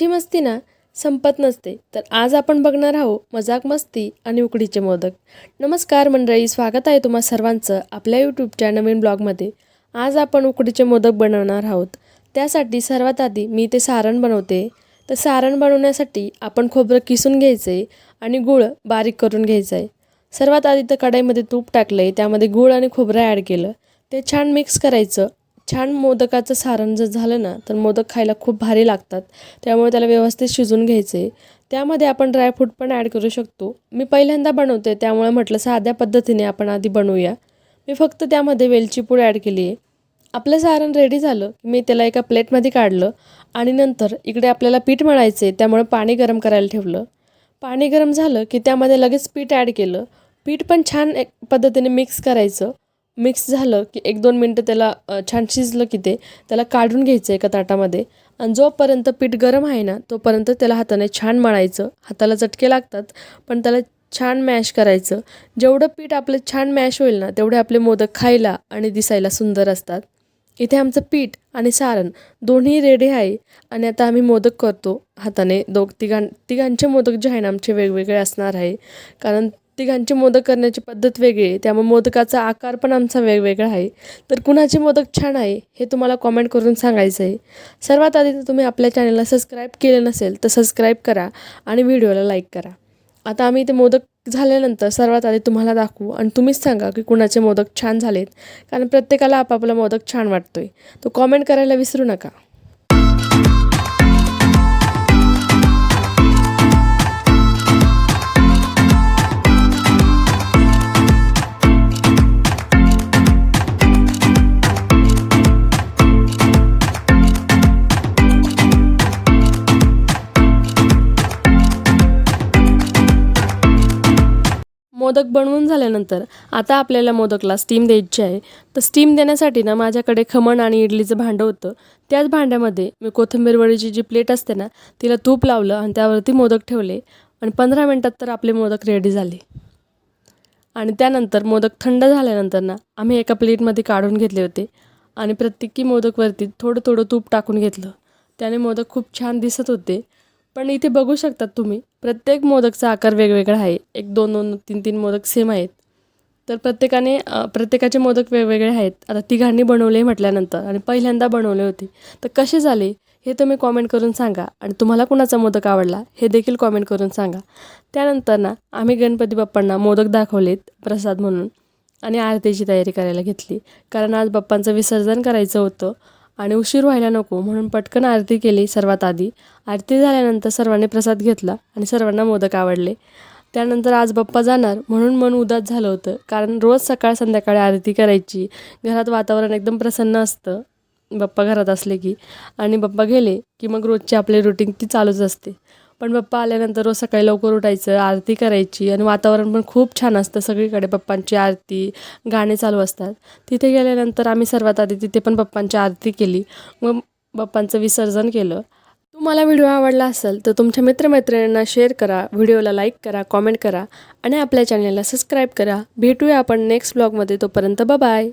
मुलांची मस्ती ना संपत नसते. तर आज आपण बघणार आहोत मजाक मस्ती आणि उकडीचे मोदक. नमस्कार मंडळी स्वागत आहे तुम्हा सर्वांचं आपल्या यूट्यूबच्या नवीन ब्लॉगमध्ये. आज आपण उकडीचे मोदक बनवणार आहोत. त्यासाठी सर्वात आधी मी ते सारण बनवते. तर सारण बनवण्यासाठी आपण खोबरं किसून घ्यायचं आहे आणि गूळ बारीक करून घ्यायचं आहे सर्वात आधी तर कढाईमध्ये तूप टाकलं आहे त्यामध्ये गूळ आणि खोबरं ॲड केलं. ते छान मिक्स करायचं छान मोदकाचं सारण जर झालं ना तर मोदक खायला खूप भारी लागतात. त्यामुळे त्याला व्यवस्थित शिजून घ्यायचे. त्यामध्ये आपण ड्रायफ्रूट पण ॲड करू शकतो. मी पहिल्यांदा बनवते त्यामुळे म्हटलं साध्या पद्धतीने आपण आधी बनवूया. मी फक्त त्यामध्ये वेलची पूड ॲड केली आहे. आपलं सारण रेडी झालं मी त्याला एका प्लेटमध्ये काढलं आणि नंतर इकडे आपल्याला पीठ मळायचं आहे त्यामुळे पाणी गरम करायला ठेवलं. पाणी गरम झालं की त्यामध्ये लगेच पीठ ॲड केलं. पीठ पण छान एक पद्धतीने मिक्स करायचं. मिक्स झालं की एक दोन मिनटं त्याला छान शिजलं की ते त्याला काढून घ्यायचं एका ताटामध्ये. आणि जोपर्यंत पीठ गरम आहे ना तोपर्यंत त्याला हाताने छान मळायचं. हाताला चटके लागतात पण त्याला छान मॅश करायचं. जेवढं पीठ आपलं छान मॅश होईल ना तेवढे आपले मोदक खायला आणि दिसायला सुंदर असतात. इथे आमचं पीठ आणि सारण दोन्ही रेडी आहे आणि आता आम्ही मोदक करतो. हाताने दोघ तिघां तिघांचे मोदक जे आहे ना आमचे वेगवेगळे असणार आहे. कारण तिघांचे मोदक करण्याची पद्धत वेगळी आहे. त्यामुळे मोदकाचा आकार पण आमचा वेगवेगळा आहे. तर कुणाचे मोदक छान आहे हे तुम्हाला कॉमेंट करून सांगायचं आहे. सर्वात आधी तर तुम्ही आपल्या चॅनलला सबस्क्राईब केले नसेल तर सबस्क्राईब करा आणि व्हिडिओला लाईक करा. आता आम्ही ते मोदक झाल्यानंतर सर्वात आधी तुम्हाला दाखवू आणि तुम्हीच सांगा की कुणाचे मोदक छान झालेत. कारण प्रत्येकाला आपापला मोदक छान वाटतो आहे तो कॉमेंट करायला विसरू नका. मोदक बनवून झाल्यानंतर आता आपल्याला मोदकला स्टीम द्यायची आहे. तर स्टीम देण्यासाठी ना माझ्याकडे खमण आणि इडलीचं भांडं होतं. त्याच भांड्यामध्ये मी कोथिंबीरवडीची जी प्लेट असते ना तिला तूप लावलं आणि त्यावरती मोदक ठेवले. आणि पंधरा मिनटात तर आपले मोदक रेडी झाले. आणि त्यानंतर मोदक थंड झाल्यानंतर ना आम्ही एका प्लेटमध्ये काढून घेतले होते. आणि प्रत्येकी मोदकवरती थोडं थोडं तूप टाकून घेतलं. त्याने मोदक खूप छान दिसत होते. पण इथे बघू शकतात तुम्ही प्रत्येक मोदकचा आकार वेगवेगळा आहे. एक दोन दोन तीन तीन मोदक सेम आहेत. तर प्रत्येकाने प्रत्येकाचे मोदक वेगवेगळे आहेत. आता तिघांनी बनवले म्हटल्यानंतर आणि पहिल्यांदा बनवले होते. तर कसे झाले हे तुम्ही कॉमेंट करून सांगा. आणि तुम्हाला कुणाचा मोदक आवडला हे देखील कॉमेंट करून सांगा. त्यानंतर ना आम्ही गणपती बाप्पांना मोदक दाखवलेत प्रसाद म्हणून. आणि आरतीची तयारी करायला घेतली. कारण आज बाप्पांचं विसर्जन करायचं होतं. आणि उशीर व्हायला नको म्हणून पटकन आरती केली सर्वात आधी. आरती झाल्यानंतर सर्वांनी प्रसाद घेतला आणि सर्वांना मोदक आवडले. त्यानंतर आज बाप्पा जाणार म्हणून मन उदास झालं होतं. कारण रोज सकाळ संध्याकाळी आरती करायची. घरात वातावरण एकदम प्रसन्न असतं. बाप्पा घरात असले की. आणि बाप्पा गेले की मग रोजची आपली रुटीन ती चालूच असते. पण पप्पा आल्यानंतर रोज सकाळी लवकर उठायचं आरती करायची आणि वातावरण पण खूप छान असतं. सगळीकडे पप्पांची आरती गाणे चालू असतात. तिथे गेल्यानंतर आम्ही सर्वात आधी तिथे पण पप्पांची आरती केली. मग पप्पांचं विसर्जन केलं. तुम्हाला व्हिडिओ आवडला असेल तर तुमच्या मित्रमैत्रिणींना शेअर करा व्हिडिओला लाईक करा कॉमेंट करा आणि आपल्या चॅनलला सबस्क्राईब करा. भेटूया आपण नेक्स्ट ब्लॉगमध्ये. तोपर्यंत बाय